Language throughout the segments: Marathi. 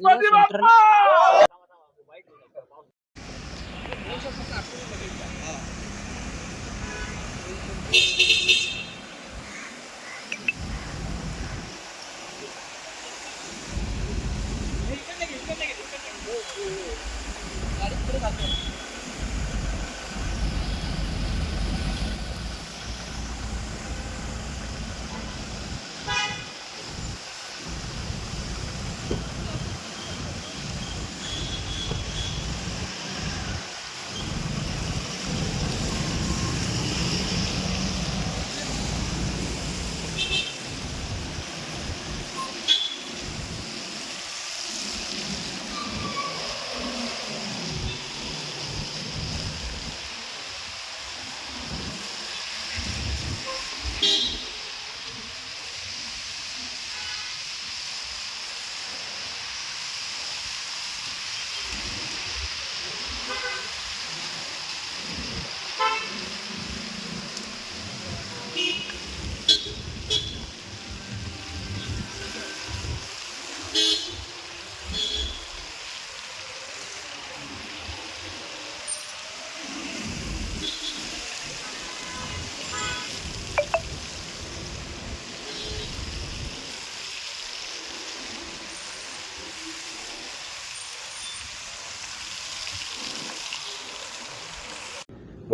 गणपती बाप्पा गाडी पुढे जाते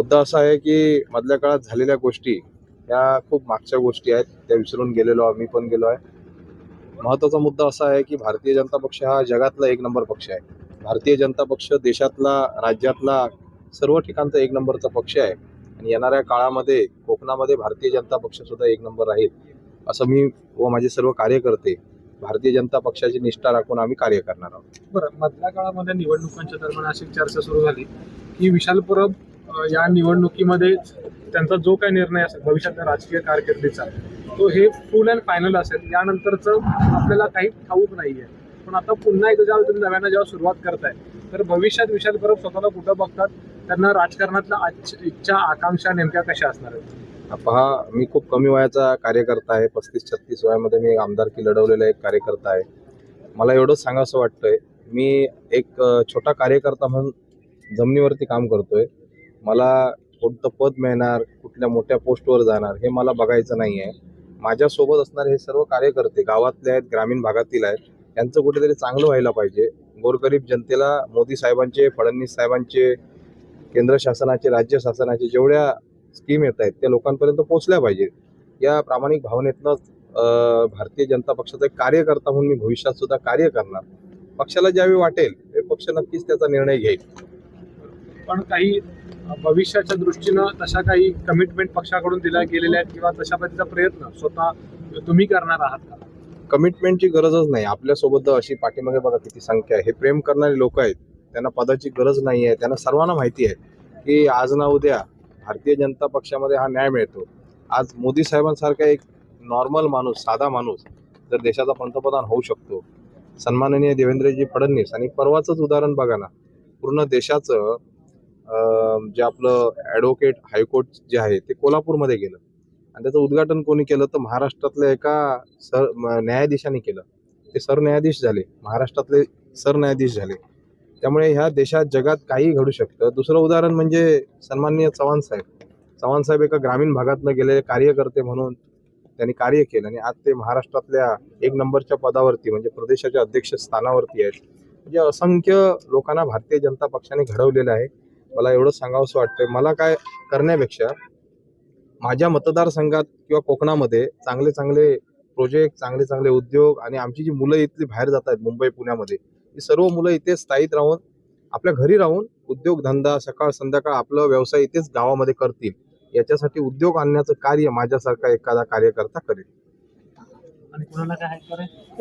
मुद्दा असा आहे की मधल्या काळात झालेल्या गोष्टी या खूप मागच्या गोष्टी आहेत. त्या विसरून गेलेलो आम्ही पण गेलो आहे. महत्त्वाचा मुद्दा असा आहे की भारतीय जनता पक्ष हा जगातला एक नंबर पक्ष आहे. भारतीय जनता पक्ष देशातला राज्यातला सर्व ठिकाणचा एक नंबरचा पक्ष आहे. आणि येणाऱ्या काळामध्ये कोकणामध्ये भारतीय जनता पक्ष सुद्धा एक नंबर राहील असं मी व माझे सर्व कार्यकर्ते भारतीय जनता पक्षाची निष्ठा राखून आम्ही कार्य करणार आहोत. बरं मधल्या काळामध्ये निवडणुकांच्या दरम्यान अशी चर्चा सुरू झाली की विशाल परब या निवडणुकीमध्ये त्यांचा जो काही निर्णय असेल भविष्यातल्या राजकीय कारकिर्दीचा तो हे फुल अँड फायनल असेल. यानंतरचं आपल्याला काही ठाऊक नाही आहे पण आता पुन्हा एकदा जेव्हा तुम्ही नव्यानं जेव्हा सुरुवात करताय तर भविष्यात विशाल परब स्वतःला कुठं बघतात? त्यांना राजकारणातल्या इच्छा आकांक्षा नेमक्या कशा असणार आहेत? पहा मी खूप कमी वयाचा कार्यकर्ता आहे. पस्तीस छत्तीस वयामध्ये मी आमदारकी लढवलेला एक कार्यकर्ता आहे. मला एवढंच सांगावंसं वाटतंय मी एक छोटा कार्यकर्ता म्हणून जमिनीवरती काम करतोय. मला कोणतं पद मिळणार कुठल्या मोठ्या पोस्टवर जाणार हे मला बघायचं नाही आहे माझ्यासोबत असणारे हे सर्व कार्यकर्ते गावातले आहेत ग्रामीण भागातील आहेत यांचं कुठेतरी चांगलं व्हायला पाहिजे. गोरगरीब जनतेला मोदी साहेबांचे फडणवीस साहेबांचे केंद्र शासनाचे राज्य शासनाचे जेवढ्या स्कीम येत आहेत त्या लोकांपर्यंत पोचल्या पाहिजेत. या प्रामाणिक भावनेतनंच भारतीय जनता पक्षाचा एक कार्यकर्ता म्हणून मी भविष्यात सुद्धा कार्य करणार. पक्षाला ज्यावेळी वाटेल ते पक्ष नक्कीच त्याचा निर्णय घेईल. पण काही भविष्याच्या दृष्टीनं तशा काही कमिटमेंट पक्षाकडून दिल्या गेलेल्या आहेत किंवा तशा पद्धतीचा प्रयत्न स्वतः तुम्ही करणार आहात का? कमिटमेंटची गरजच नाही. आपल्यासोबत अशी पाठीमागे बघा किती संख्या आहे. हे प्रेम करणारे लोक आहेत. त्यांना पदाची गरज नाही आहे. त्यांना सर्वांना माहिती आहे की आज ना उद्या भारतीय जनता पक्षामध्ये हा न्याय मिळतो. आज मोदी साहेबांसारखा एक नॉर्मल माणूस साधा माणूस जर देशाचा पंतप्रधान होऊ शकतो. सन्माननीय देवेंद्रजी फडणवीस आणि परवाचंच उदाहरण बघा ना. पूर्ण देशाचं जे आपलं ॲडव्होकेट हायकोर्ट जे आहे ते कोल्हापूरमध्ये गेलं. आणि त्याचं उद्घाटन कोणी केलं तर महाराष्ट्रातल्या एका सर न्यायाधीशाने केलं. ते सरन्यायाधीश झाले. महाराष्ट्रातले सरन्यायाधीश झाले. त्यामुळे ह्या देशात जगात काही घडू शकतं. दुसरं उदाहरण म्हणजे सन्माननीय चव्हाण साहेब. चव्हाण साहेब एका ग्रामीण भागातनं गेलेले कार्यकर्ते म्हणून त्यांनी कार्य केलं आणि आज ते महाराष्ट्रातल्या एक नंबरच्या पदावरती म्हणजे प्रदेशाच्या अध्यक्ष स्थानावरती आहेत. म्हणजे असंख्य लोकांना भारतीय जनता पक्षाने घडवलेलं आहे. मला एवढं सांगावंसं वाटतंय. मला काय करण्यापेक्षा माझ्या मतदारसंघात किंवा कोकणामध्ये चांगले चांगले प्रोजेक्ट चांगले चांगले उद्योग आणि आमची जी मुलं इथली बाहेर जात आहेत मुंबई पुण्यामध्ये ही सर्व मुलं इथे स्थायिक राहून आपल्या घरी राहून उद्योगधंदा सकाळ संध्याकाळ आपला व्यवसाय इथेच गावामध्ये करतील. याच्यासाठी उद्योग आणण्याचं कार्य माझ्यासारखा एखादा कार्यकर्ता करेल. आणि कुणाला काय करायचं?